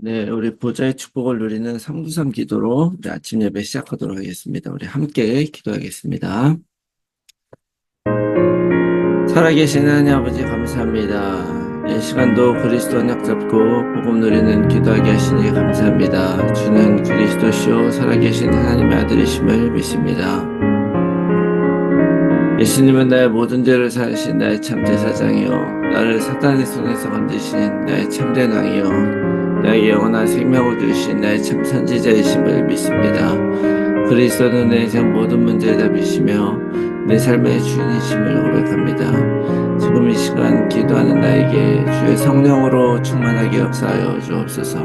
네, 우리 보좌의 축복을 누리는 393 기도로 우리 아침 예배 시작하도록 하겠습니다. 우리 함께 기도하겠습니다. 살아계신 하나님 아버지 감사합니다. 이 시간도 그리스도 언약 잡고 복음 누리는 기도하게 하시니 감사합니다. 주는 그리스도시요 살아계신 하나님의 아들이심을 믿습니다. 예수님은 나의 모든 죄를 사하신 나의 참 제사장이요 나를 사탄의 손에서 건지신 나의 참된 왕이요 나에게 영원한 생명을 주신 나의 참 선지자이심을 믿습니다. 그리스도는 내 인생 모든 문제의 답이시며 내 삶의 주인이심을 고백합니다. 지금 이 시간 기도하는 나에게 주의 성령으로 충만하게 역사하여 주옵소서.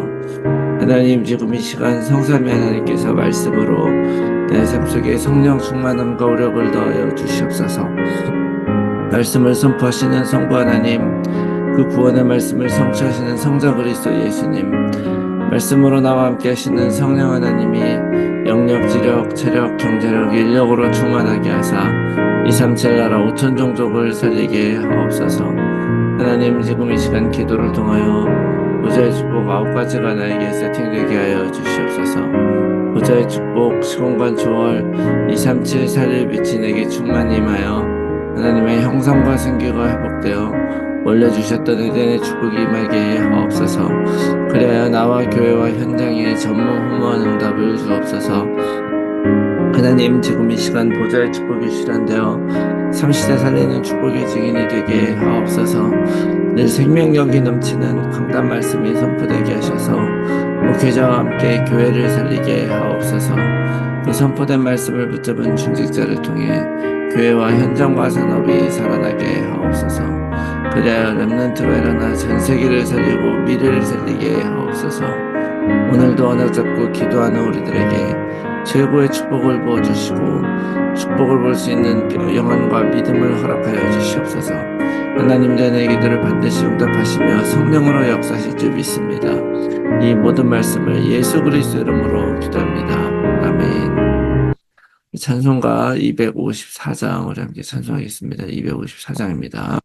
하나님 지금 이 시간 성삼위 하나님께서 말씀으로 내 삶 속에 성령 충만함과 오력을 더하여 주시옵소서. 말씀을 선포하시는 성부 하나님 그 구원의 말씀을 성취하시는 성자 그리스도 예수님 말씀으로 나와 함께 하시는 성령 하나님이 영력, 지력, 체력, 경제력, 인력으로 충만하게 하사 237 나라 5천 종족을 살리게 하옵소서. 하나님 지금 이 시간 기도를 통하여 보좌의 축복 아홉 가지가 나에게 세팅되게 하여 주시옵소서. 보좌의 축복 시공간 조월 237 살릴 빛이 내게 충만히 임하여 하나님의 형상과 생기가 회복되어 원래 주셨던 의den의 축복이 임하게 하옵소서. 그래야 나와 교회와 현장에 전무 후무한 응답을 주옵소서. 하나님 지금 이 시간 보좌의 축복이 실현되어 30대 살리는 축복의 증인이 되게 하옵소서. 늘 생명력이 넘치는 강단 말씀이 선포되게 하셔서 목회자와 함께 교회를 살리게 하옵소서. 그 선포된 말씀을 붙잡은 중직자를 통해 교회와 현장과 산업이 살아나게 하옵소서. 그래야 렘넌트가 일어나 전 세계를 살리고 미래를 살리게 하옵소서. 오늘도 언약 잡고 기도하는 우리들에게 최고의 축복을 부어주시고 축복을 볼 수 있는 영안과 믿음을 허락하여 주시옵소서. 하나님 내 기도를 반드시 응답하시며 성령으로 역사하실 줄 믿습니다. 이 모든 말씀을 예수 그리스도 이름으로 기도합니다. 아멘. 찬송가 254장 우리 함께 찬송하겠습니다. 254장입니다.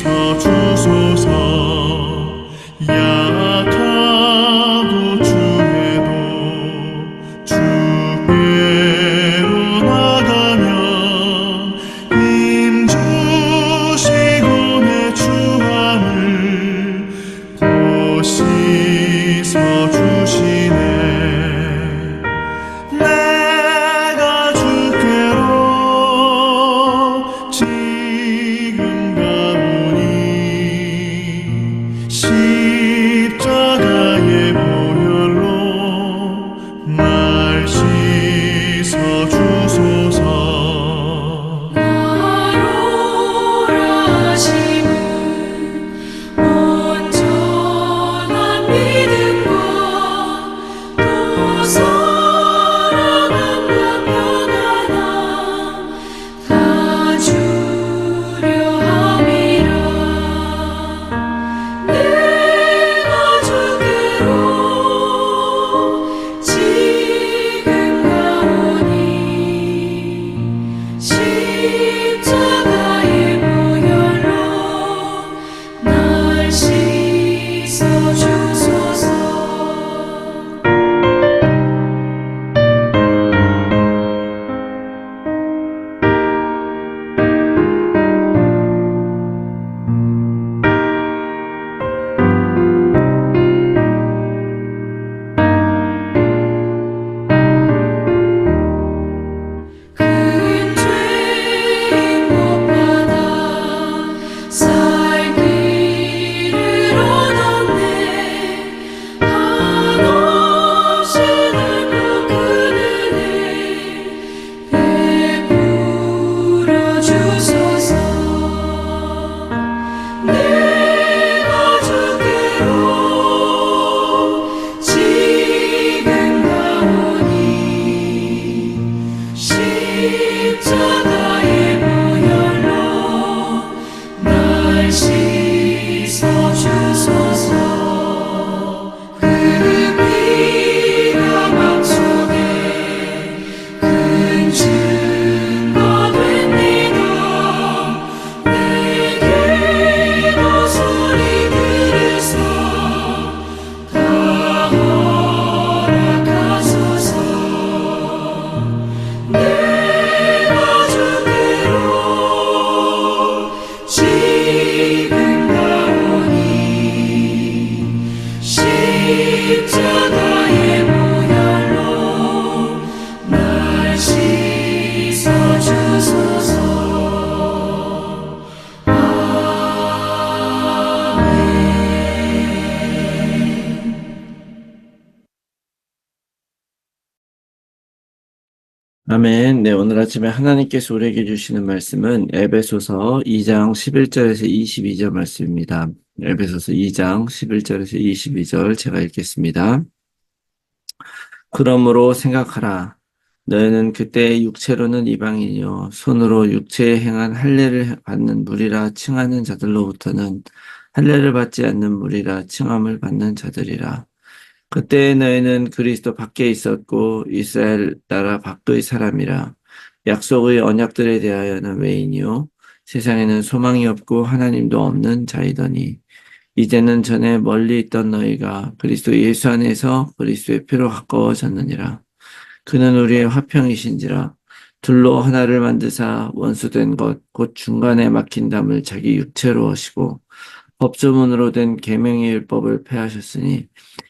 씻어 아멘. 네, 오늘 아침에 하나님께서 우리에게 주시는 말씀은 에베소서 2장 11절에서 22절 말씀입니다. 에베소서 2장 11절에서 22절 제가 읽겠습니다. 그러므로 생각하라. 너희는 그때 육체로는 이방인이요 손으로 육체에 행한 할례를 받는 무리라 칭하는 자들로부터는 할례를 받지 않는 무리라 칭함을 받는 자들이라. 그때 너희는 그리스도 밖에 있었고 이스라엘 나라 밖의 사람이라. 약속의 언약들에 대하여는 외인이요. 세상에는 소망이 없고 하나님도 없는 자이더니. 이제는 전에 멀리 있던 너희가 그리스도 예수 안에서 그리스도의 피로 가까워졌느니라. 그는 우리의 화평이신지라. 둘로 하나를 만드사 원수된 것 곧 중간에 막힌 담을 자기 육체로 하시고 법조문으로 된 계명의 율법을 폐하셨으니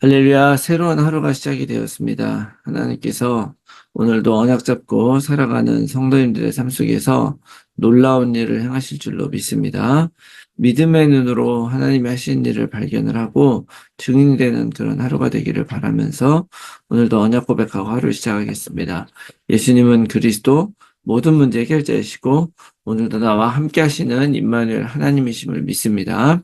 할렐루야, 새로운 하루가 시작이 되었습니다. 하나님께서 오늘도 언약 잡고 살아가는 성도님들의 삶 속에서 놀라운 일을 행하실 줄로 믿습니다. 믿음의 눈으로 하나님이 하신 일을 발견을 하고 증인이 되는 그런 하루가 되기를 바라면서 오늘도 언약 고백하고 하루를 시작하겠습니다. 예수님은 그리스도 모든 문제 해결자이시고 오늘도 나와 함께 하시는 임마누엘 하나님이심을 믿습니다.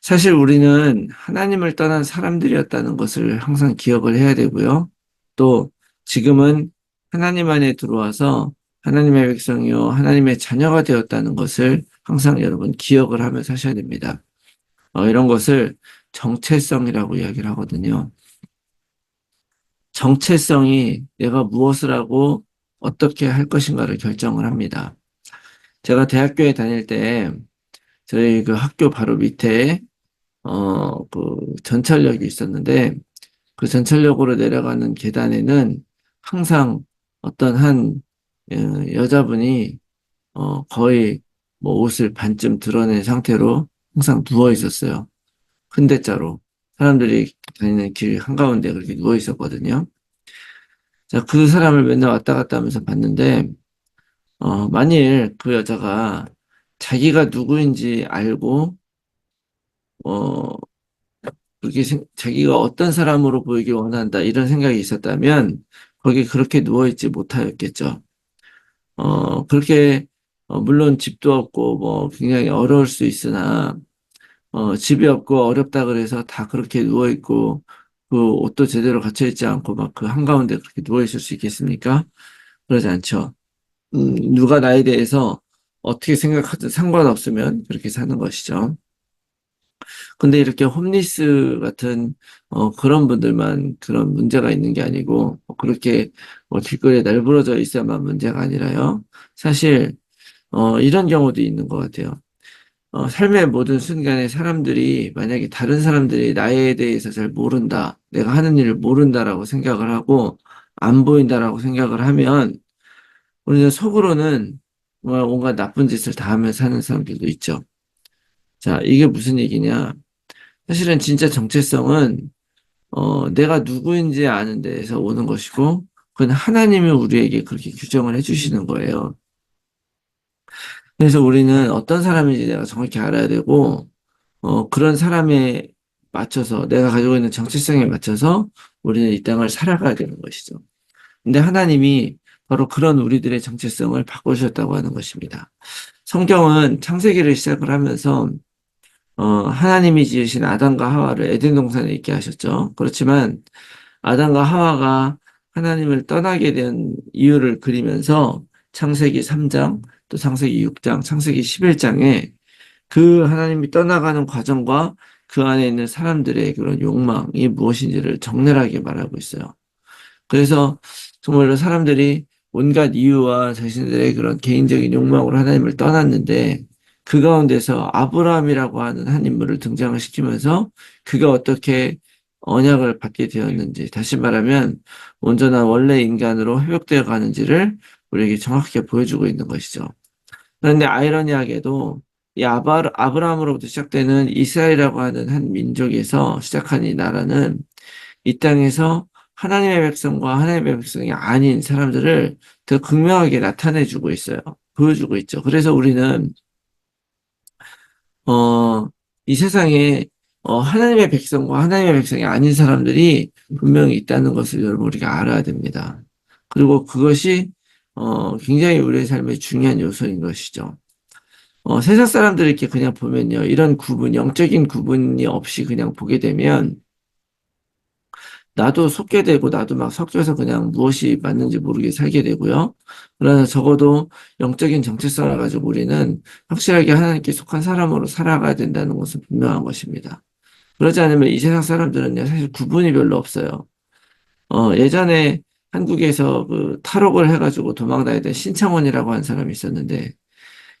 사실 우리는 하나님을 떠난 사람들이었다는 것을 항상 기억을 해야 되고요. 또 지금은 하나님 안에 들어와서 하나님의 백성이요, 하나님의 자녀가 되었다는 것을 항상 여러분 기억을 하며 사셔야 됩니다. 어, 이런 것을 정체성이라고 이야기를 하거든요. 정체성이 내가 무엇을 하고 어떻게 할 것인가를 결정을 합니다. 제가 대학교에 다닐 때 저희 그 학교 바로 밑에 어, 그 전철역이 있었는데 그 전철역으로 내려가는 계단에는 항상 어떤 한 어, 여자분이 어, 거의 뭐 옷을 반쯤 드러낸 상태로 항상 누워 있었어요. 큰 대자로. 사람들이 다니는 길 한가운데 그렇게 누워 있었거든요. 자, 그 사람을 맨날 왔다 갔다 하면서 봤는데, 어, 만일 그 여자가 자기가 누구인지 알고, 어, 그렇게 생- 자기가 어떤 사람으로 보이길 원한다, 이런 생각이 있었다면, 거기 그렇게 누워 있지 못하였겠죠. 어, 그렇게, 어, 물론 집도 없고, 뭐, 굉장히 어려울 수 있으나, 어, 집이 없고 어렵다 그래서 다 그렇게 누워 있고, 그 옷도 제대로 갖춰 있지 않고 막 그 한가운데 그렇게 누워 있을 수 있겠습니까? 그러지 않죠. 음, 누가 나에 대해서 어떻게 생각하든 상관없으면 그렇게 사는 것이죠. 근데 이렇게 홈리스 같은 어, 그런 분들만 그런 문제가 있는 게 아니고 뭐 그렇게 뭐 길거리에 널브러져 있어야만 문제가 아니라요. 사실 어, 이런 경우도 있는 것 같아요. 어, 삶의 모든 순간에 사람들이 만약에 다른 사람들이 나에 대해서 잘 모른다, 내가 하는 일을 모른다라고 생각을 하고 안 보인다라고 생각을 하면 우리는 속으로는 정말 온갖 나쁜 짓을 다 하며 사는 사람들도 있죠. 자, 이게 무슨 얘기냐? 사실은 진짜 정체성은 어, 내가 누구인지 아는 데에서 오는 것이고 그건 하나님이 우리에게 그렇게 규정을 해주시는 거예요. 그래서 우리는 어떤 사람인지 내가 정확히 알아야 되고, 어, 그런 사람에 맞춰서, 내가 가지고 있는 정체성에 맞춰서 우리는 이 땅을 살아가야 되는 것이죠. 근데 하나님이 바로 그런 우리들의 정체성을 바꿔주셨다고 하는 것입니다. 성경은 창세기를 시작을 하면서, 어, 하나님이 지으신 아담과 하와를 에덴 동산에 있게 하셨죠. 그렇지만, 아담과 하와가 하나님을 떠나게 된 이유를 그리면서 창세기 3장, 또 창세기 6장, 창세기 11장에 그 하나님이 떠나가는 과정과 그 안에 있는 사람들의 그런 욕망이 무엇인지를 적나라하게 말하고 있어요. 그래서 정말로 사람들이 온갖 이유와 자신들의 그런 개인적인 욕망으로 하나님을 떠났는데 그 가운데서 아브라함이라고 하는 한 인물을 등장을 시키면서 그가 어떻게 언약을 받게 되었는지 다시 말하면 온전한 원래 인간으로 회복되어 가는지를 우리에게 정확하게 보여주고 있는 것이죠. 그런데 아이러니하게도 이 아바, 아브라함으로부터 시작되는 이스라엘이라고 하는 한 민족에서 시작한 이 나라는 이 땅에서 하나님의 백성과 하나님의 백성이 아닌 사람들을 더 극명하게 나타내주고 있어요. 보여주고 있죠. 그래서 우리는 어, 이 세상에 어, 하나님의 백성과 하나님의 백성이 아닌 사람들이 분명히 있다는 것을 여러분 우리가 알아야 됩니다. 그리고 그것이 어, 굉장히 우리의 삶의 중요한 요소인 것이죠. 어, 세상 사람들을 이렇게 그냥 보면요. 이런 구분, 영적인 구분이 없이 그냥 보게 되면 나도 속게 되고 나도 막 섞여서 그냥 무엇이 맞는지 모르게 살게 되고요. 그러나 적어도 영적인 정체성을 가지고 우리는 확실하게 하나님께 속한 사람으로 살아가야 된다는 것은 분명한 것입니다. 그러지 않으면 이 세상 사람들은요, 사실 구분이 별로 없어요. 어, 예전에 한국에서 그 탈옥을 해가지고 도망다니던 신창원이라고 한 사람이 있었는데,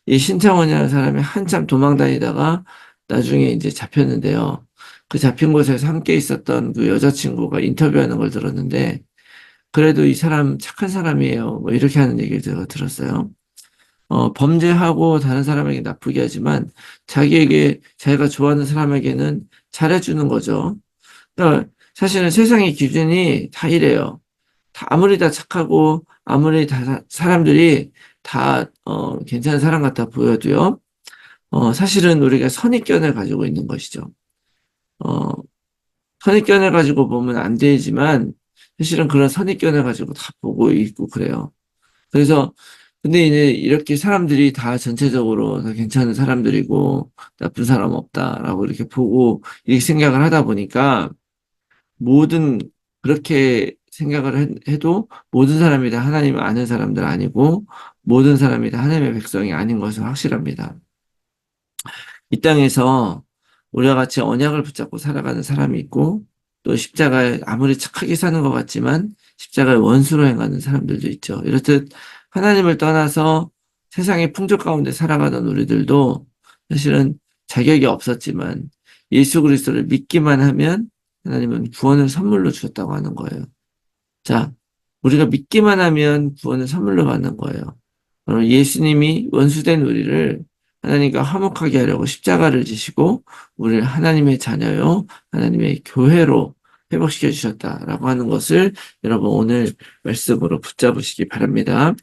이 신창원이라는 사람이 한참 도망다니다가 나중에 이제 잡혔는데요. 그 잡힌 곳에서 함께 있었던 그 여자친구가 인터뷰하는 걸 들었는데, 그래도 이 사람 착한 사람이에요. 뭐 이렇게 하는 얘기를 제가 들었어요. 어, 범죄하고 다른 사람에게 나쁘게 하지만 자기에게 자기가 좋아하는 사람에게는 잘해주는 거죠. 그러니까 사실은 세상의 기준이 다 이래요. 다 아무리 다 착하고 아무리 다 사람들이 다 어, 괜찮은 사람 같아 보여도요. 어, 사실은 우리가 선입견을 가지고 있는 것이죠. 어, 선입견을 가지고 보면 안 되지만 사실은 그런 선입견을 가지고 다 보고 있고 그래요. 그래서 근데 이제 이렇게 사람들이 다 전체적으로 다 괜찮은 사람들이고 나쁜 사람 없다라고 이렇게 보고 이렇게 생각을 하다 보니까 모든 그렇게 생각을 해도 모든 사람이 다 하나님을 아는 사람들 아니고 모든 사람이 다 하나님의 백성이 아닌 것은 확실합니다. 이 땅에서 우리와 같이 언약을 붙잡고 살아가는 사람이 있고 또 십자가에 아무리 착하게 사는 것 같지만 십자가를 원수로 행하는 사람들도 있죠. 이렇듯 하나님을 떠나서 세상의 풍조 가운데 살아가던 우리들도 사실은 자격이 없었지만 예수 그리스도를 믿기만 하면 하나님은 구원을 선물로 주셨다고 하는 거예요. 자, 우리가 믿기만 하면 구원을 선물로 받는 거예요. 바로 예수님이 원수된 우리를 하나님과 화목하게 하려고 십자가를 지시고 우리를 하나님의 자녀요, 하나님의 교회로 회복시켜 주셨다라고 하는 것을 여러분 오늘 말씀으로 붙잡으시기 바랍니다.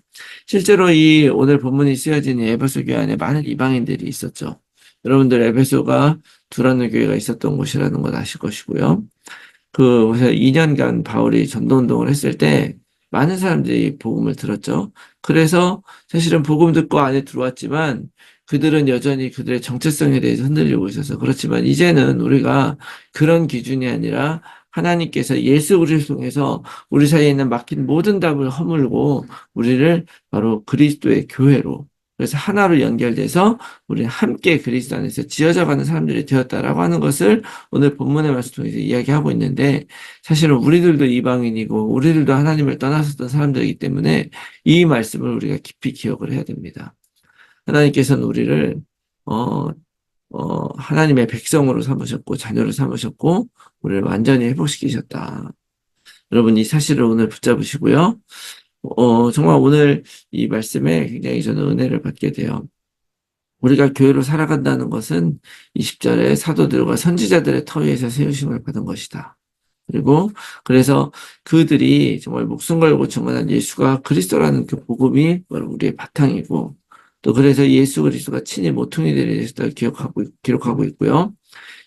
실제로 이 오늘 본문이 쓰여진 에베소 교회 안에 많은 이방인들이 있었죠. 여러분들 에베소가 두라는 교회가 있었던 곳이라는 것 아실 것이고요. 그 2년간 바울이 전도 운동을 했을 때 많은 사람들이 복음을 들었죠. 그래서 사실은 복음 듣고 안에 들어왔지만 그들은 여전히 그들의 정체성에 대해서 흔들리고 있어서 그렇지만 이제는 우리가 그런 기준이 아니라 하나님께서 예수 그리스도 통해서 우리 사이에 있는 막힌 모든 답을 허물고 우리를 바로 그리스도의 교회로 그래서 하나로 연결돼서 우리 함께 그리스도 안에서 지어져 가는 사람들이 되었다라고 하는 것을 오늘 본문의 말씀 통해서 이야기하고 있는데 사실은 우리들도 이방인이고 우리들도 하나님을 떠났었던 사람들이기 때문에 이 말씀을 우리가 깊이 기억을 해야 됩니다. 하나님께서는 우리를 어, 어, 하나님의 백성으로 삼으셨고 자녀로 삼으셨고 우리를 완전히 회복시키셨다. 여러분 이 사실을 오늘 붙잡으시고요. 어, 정말 오늘 이 말씀에 굉장히 저는 은혜를 받게 돼요. 우리가 교회로 살아간다는 것은 20절에 사도들과 선지자들의 터 위에서 세우심을 받은 것이다. 그리고 그래서 그들이 정말 목숨 걸고 증언한 예수가 그리스도라는 그 복음이 우리의 바탕이고 또 그래서 예수 그리스도가 친히 모퉁이 되리를 기억하고 기록하고 있고요.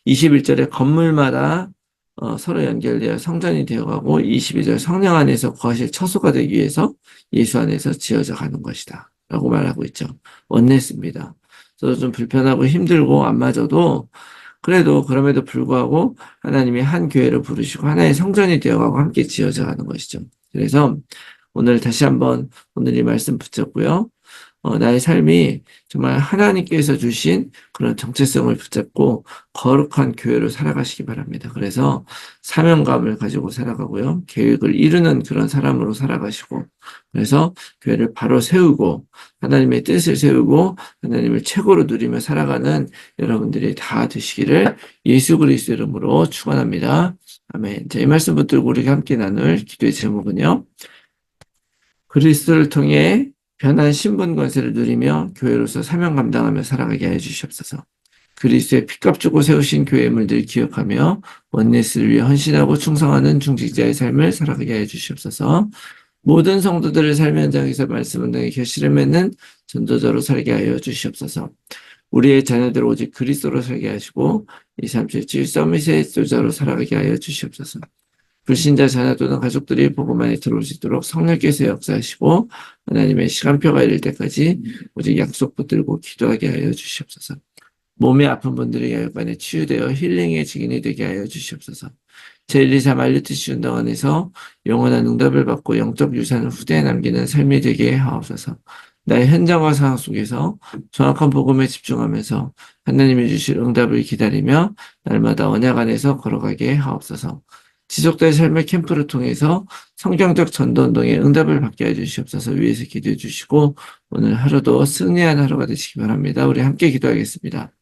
21절에 건물마다 어, 서로 연결되어 성전이 되어가고 22절 성령 안에서 거실 처소가 되기 위해서 예수 안에서 지어져 가는 것이다. 라고 말하고 있죠. 원냈습니다. 저도 좀 불편하고 힘들고 안 맞아도 그래도 그럼에도 불구하고 하나님이 한 교회를 부르시고 하나의 성전이 되어가고 함께 지어져 가는 것이죠. 그래서 오늘 다시 한번 오늘 이 말씀 붙잡고요. 어, 나의 삶이 정말 하나님께서 주신 그런 정체성을 붙잡고 거룩한 교회로 살아가시기 바랍니다. 그래서 사명감을 가지고 살아가고요. 계획을 이루는 그런 사람으로 살아가시고 그래서 교회를 바로 세우고 하나님의 뜻을 세우고 하나님을 최고로 누리며 살아가는 여러분들이 다 되시기를 예수 그리스도 이름으로 축원합니다. 아멘. 자, 이 말씀 붙들고 우리가 함께 나눌 기도의 제목은요. 그리스도를 통해 변한 신분 권세를 누리며 교회로서 사명 감당하며 살아가게 하여 주시옵소서. 그리스도의 피값 주고 세우신 교회물 늘 기억하며 원네스를 위해 헌신하고 충성하는 중직자의 삶을 살아가게 하여 주시옵소서. 모든 성도들의 삶의 현장에서 말씀 운동의 결실을 맺는 전도자로 살게 하여 주시옵소서. 우리의 자녀들 오직 그리스도로 살게 하시고 237 서밋의 소자로 살아가게 하여 주시옵소서. 불신자 자녀 또는 가족들이 복음만에 들어올 수 있도록 성령께서 역사하시고 하나님의 시간표가 이를 때까지 오직 약속 붙들고 기도하게 하여 주시옵소서. 몸이 아픈 분들이 열반에 치유되어 힐링의 증인이 되게 하여 주시옵소서. 제123 알류티시 운동 안에서 영원한 응답을 받고 영적 유산을 후대에 남기는 삶이 되게 하옵소서. 나의 현장과 상황 속에서 정확한 복음에 집중하면서 하나님이 주실 응답을 기다리며 날마다 언약 안에서 걸어가게 하옵소서. 지속된 삶의 캠프를 통해서 성경적 전도운동에 응답을 받게 해주시옵소서 위에서 기도해 주시고 오늘 하루도 승리한 하루가 되시기 바랍니다. 우리 함께 기도하겠습니다.